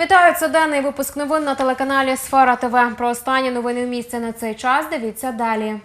Вітаю, це денний випуск новин на телеканалі Сфера ТВ. Про останні новини в місті на цей час. Дивіться далі.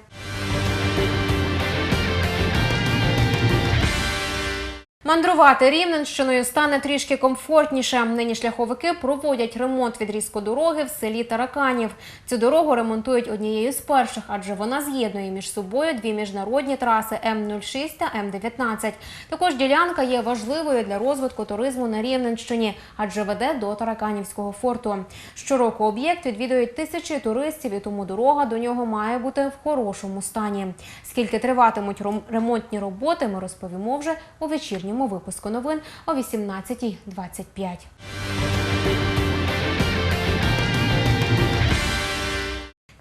Мандрувати Рівненщиною стане трішки комфортніше. Нині шляховики проводять ремонт відрізку дороги в селі Тараканів. Цю дорогу ремонтують однією з перших, адже вона з'єднує між собою дві міжнародні траси М06 та М19. Також ділянка є важливою для розвитку туризму на Рівненщині, адже веде до Тараканівського форту. Щороку об'єкт відвідують тисячі туристів, і тому дорога до нього має бути в хорошому стані. Скільки триватимуть ремонтні роботи, ми розповімо вже у вечірньому випуску новин о 18.25.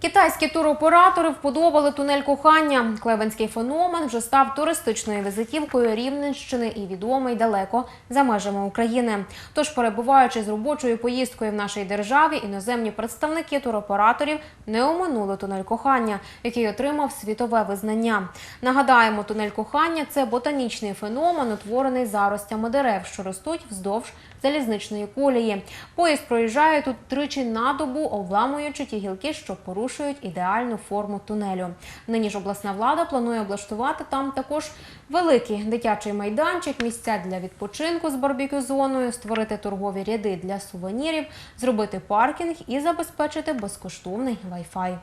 Китайські туроператори вподобали тунель кохання. Клевенський феномен вже став туристичною візитівкою Рівненщини і відомий далеко за межами України. Тож, перебуваючи з робочою поїздкою в нашій державі, іноземні представники туроператорів не оминули тунель кохання, який отримав світове визнання. Нагадаємо, тунель кохання це ботанічний феномен, утворений заростями дерев, що ростуть вздовж залізничної колії. Поїзд проїжджає тут тричі на добу, обламуючи ті гілки, що порушують ідеальну форму тунелю. Нині ж обласна влада планує облаштувати там також великий дитячий майданчик, місця для відпочинку з барбекю-зоною, створити торгові ряди для сувенірів, зробити паркінг і забезпечити безкоштовний Wi-Fi.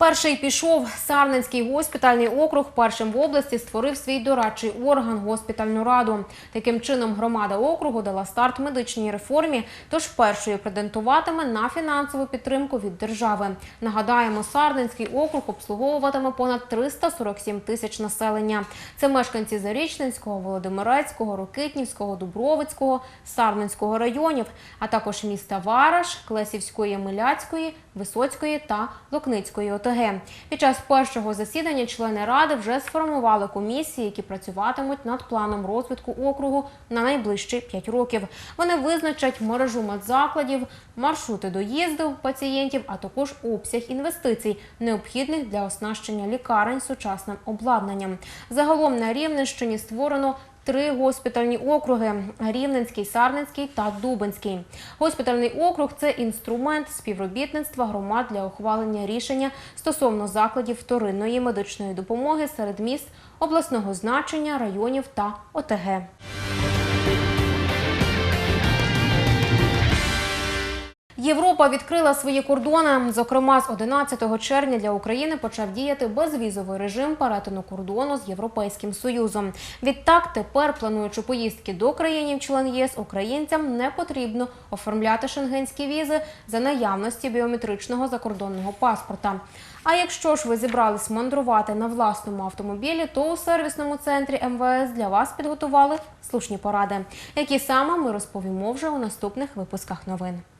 Перший пішов Сарненський госпітальний округ першим в області створив свій дорадчий орган госпітальну раду. Таким чином громада округу дала старт медичній реформі, тож першою претендуватиме на фінансову підтримку від держави. Нагадаємо, Сарненський округ обслуговуватиме понад 347 тисяч населення. Це мешканці Зарічненського, Володимирецького, Рокитнівського, Дубровицького, Сарненського районів, а також міста Вараш, Клесівської, Миляцької, Висоцької та Локницької ОТГ. Під час першого засідання члени ради вже сформували комісії, які працюватимуть над планом розвитку округу на найближчі 5 років. Вони визначать мережу медзакладів, маршрути доїзду пацієнтів, а також обсяг інвестицій, необхідних для оснащення лікарень сучасним обладнанням. Загалом на Рівненщині створено Три госпітальні округи: Рівненський, Сарненський та Дубинський. Госпітальний округ це інструмент співробітництва громад для ухвалення рішення стосовно закладів вторинної медичної допомоги серед міст обласного значення, районів та ОТГ. Європа відкрила свої кордони. Зокрема, з 11 червня для України почав діяти безвізовий режим перетину кордону з Європейським Союзом. Відтак, тепер, плануючи поїздки до країнів-член ЄС, українцям не потрібно оформляти шенгенські візи за наявності біометричного закордонного паспорта. А якщо ж ви зібрались мандрувати на власному автомобілі, то у сервісному центрі МВС для вас підготували слушні поради, які саме ми розповімо вже у наступних випусках новин.